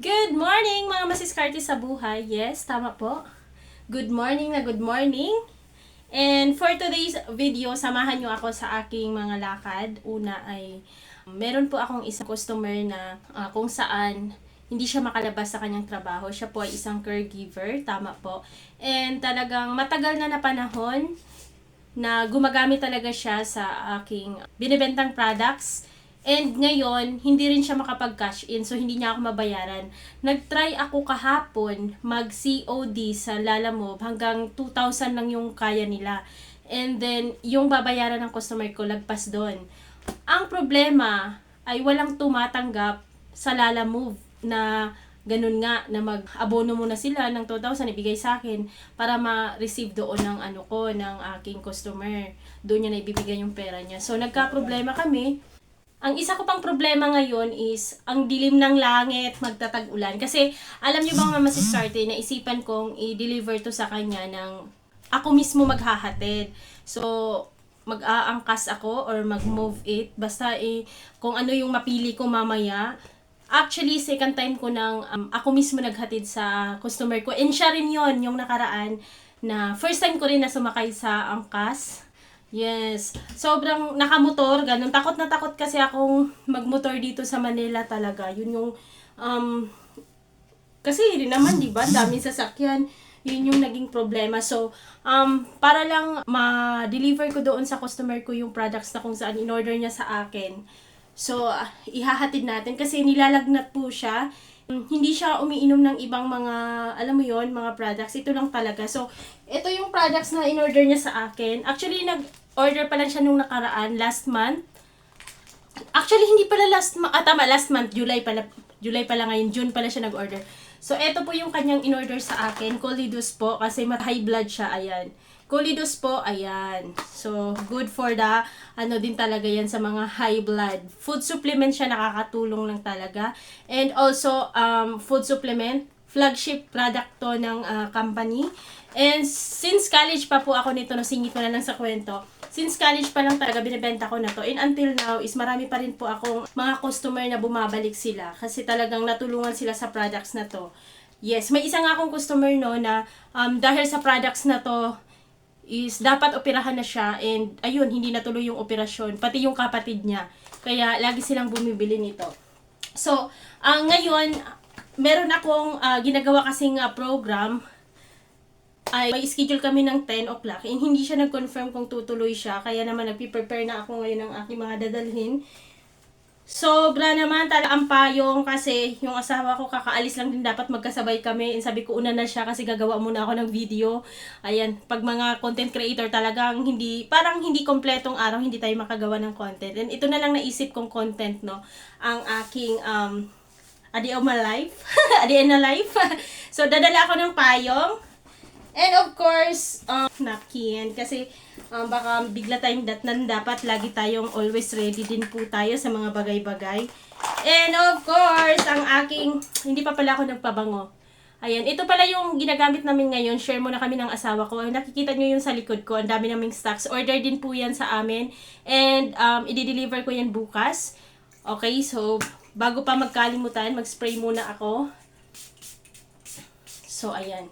Good morning mga masiskarte sa buhay. Yes, tama po. Good morning na good morning. And for today's video, samahan nyo ako sa aking mga lakad. Una ay, meron po akong isang customer na ah, kung saan hindi siya makalabas sa kanyang trabaho. Siya po ay isang caregiver, tama po. And talagang matagal na na panahon na gumagamit talaga siya sa aking binibentang products. And ngayon, hindi rin siya makapag-cash in, so hindi niya ako mabayaran. Nag-try ako kahapon mag-COD sa Lalamove hanggang 2,000 lang yung kaya nila. And then, yung babayaran ng customer ko, lagpas doon. Ang problema ay walang tumatanggap sa Lalamove na ganun nga na mag-abono muna sila ng 2,000 ibigay sa akin para ma-receive doon ng ano ko ng aking customer. Doon niya na ibibigay yung pera niya. So nagka-problema kami. Ang isa ko pang problema ngayon is ang dilim ng langit, magtatag-ulan. Kasi alam niyo ba mga masiskarte, naisipan kong i-deliver to sa kanya ng ako mismo maghahatid. So, mag-aangkas ako or mag-move it. Basta eh, kung ano yung mapili ko mamaya. Actually, second time ko nang um, ako mismo naghatid sa customer ko. And siya rin yon yung nakaraan na first time ko rin na sumakay sa angkas. Yes. Sobrang nakamotor, ganun. Takot na takot kasi akong magmotor dito sa Manila talaga. Yun yung, um, kasi rin naman, di ba? Daming sasakyan. Yun yung naging problema. So, um, para lang ma-deliver ko doon sa customer ko yung products na kung saan in-order niya sa akin. So, ah, ihahatid natin kasi nilalagnat po siya. Hindi siya umiinom ng ibang mga, alam mo yon mga products. Ito lang talaga. So, ito yung products na in-order niya sa akin. Actually, nag-order pa lang siya nung nakaraan, last month. Actually, hindi pala last month. Ah, tama, last month. July pala. July pala ngayon. June pala siya nag-order. So, ito po yung kanyang in-order sa akin. Colidus po. Kasi high blood siya. Ayan. Colidus po. Ayan. So, good for the, ano din talaga yan sa mga high blood. Food supplement siya. Nakakatulong lang talaga. And also, um, food supplement. Flagship product to ng ah, company. And since college pa po ako nito, nasingit ko na lang sa kwento. Since college pa lang talaga binibenta ko na to. And until now is marami pa rin po akong mga customer na bumabalik sila. Kasi talagang natulungan sila sa products na to. Yes, may isa nga akong customer no na um, dahil sa products na to is dapat operahan na siya and ayun, hindi natuloy yung operasyon. Pati yung kapatid niya. Kaya lagi silang bumibili nito. So, ang ngayon, meron akong ah, ginagawa kasing ah, program ay may schedule kami ng 10 o'clock and hindi siya nag-confirm kung tutuloy siya kaya naman nagpe-prepare na ako ngayon ng aking mga dadalhin Sobra naman talaga ang payong kasi yung asawa ko kakaalis lang din dapat magkasabay kami. And sabi ko una na siya kasi gagawa muna ako ng video. Ayan, pag mga content creator talagang hindi, parang hindi kompletong araw hindi tayo makagawa ng content. And ito na lang naisip kong content, no? Ang aking, um, Adi of my life. Adi in life. so, dadala ako ng payong. And of course, um, napkin. Kasi um, baka bigla tayong datnan dapat lagi tayong always ready din po tayo sa mga bagay-bagay. And of course, ang aking, hindi pa pala ako nagpabango. Ayan, ito pala yung ginagamit namin ngayon. Share muna kami ng asawa ko. Nakikita nyo yung sa likod ko. Ang dami naming stocks. Order din po yan sa amin. And um, i-deliver ko yan bukas. Okay, so bago pa magkalimutan, mag-spray muna ako. So, ayan.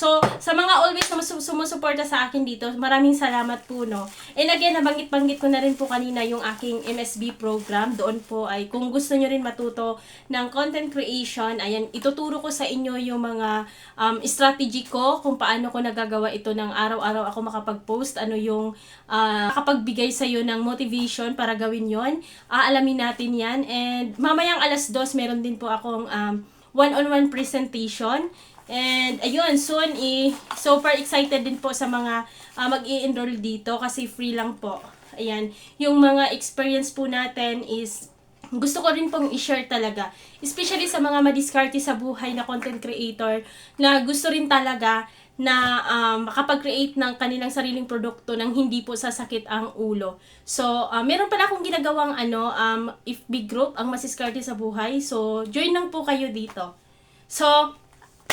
So, sa mga always na sumu- sumusuporta sa akin dito, maraming salamat po, no. And again, nabanggit-banggit ko na rin po kanina yung aking MSB program. Doon po ay, kung gusto nyo rin matuto ng content creation, ayan, ituturo ko sa inyo yung mga um, strategy ko, kung paano ko nagagawa ito ng araw-araw ako makapag-post, ano yung uh, makapagbigay sa iyo ng motivation para gawin yon Aalamin natin yan. And mamayang alas dos, meron din po akong um, one-on-one presentation. And ayun, soon i super excited din po sa mga ah, mag-i-enroll dito kasi free lang po. Ayan, yung mga experience po natin is gusto ko rin pong i-share talaga. Especially sa mga madiskarte sa buhay na content creator na gusto rin talaga na um, makapag-create ng kanilang sariling produkto nang hindi po sasakit ang ulo. So, ah, meron pala akong ginagawang ano, um, if big group, ang masiskarte sa buhay. So, join lang po kayo dito. So,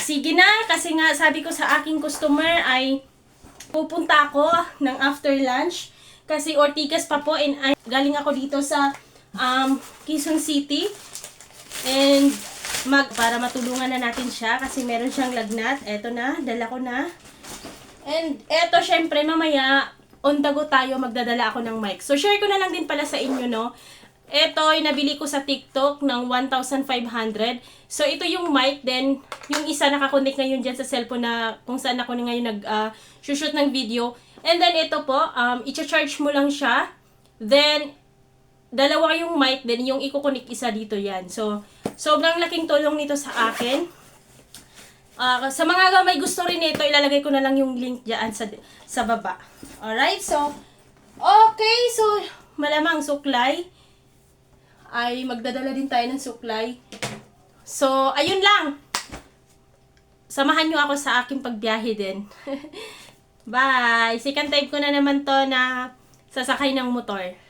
sige na, kasi nga sabi ko sa aking customer ay pupunta ako ng after lunch. Kasi Ortigas pa po and I, galing ako dito sa um, Quezon City. mag para matulungan na natin siya kasi meron siyang lagnat. Eto na, dala ko na. And eto syempre mamaya on the go tayo magdadala ako ng mic. So share ko na lang din pala sa inyo no. Ito ay nabili ko sa TikTok ng 1,500. So ito yung mic then yung isa nakakonect ngayon diyan sa cellphone na kung saan ako ngayon nag ah, shoot ng video. And then ito po, um i-charge mo lang siya. Then dalawa yung mic, then yung ikukunik isa dito yan. So, sobrang laking tulong nito sa akin. Ah, sa mga may gusto rin nito, ilalagay ko na lang yung link diyan sa sa baba. Alright, so okay, so malamang suklay ay magdadala din tayo ng suklay. So, ayun lang. Samahan nyo ako sa aking pagbiyahe din. Bye! Second time ko na naman to na sasakay ng motor.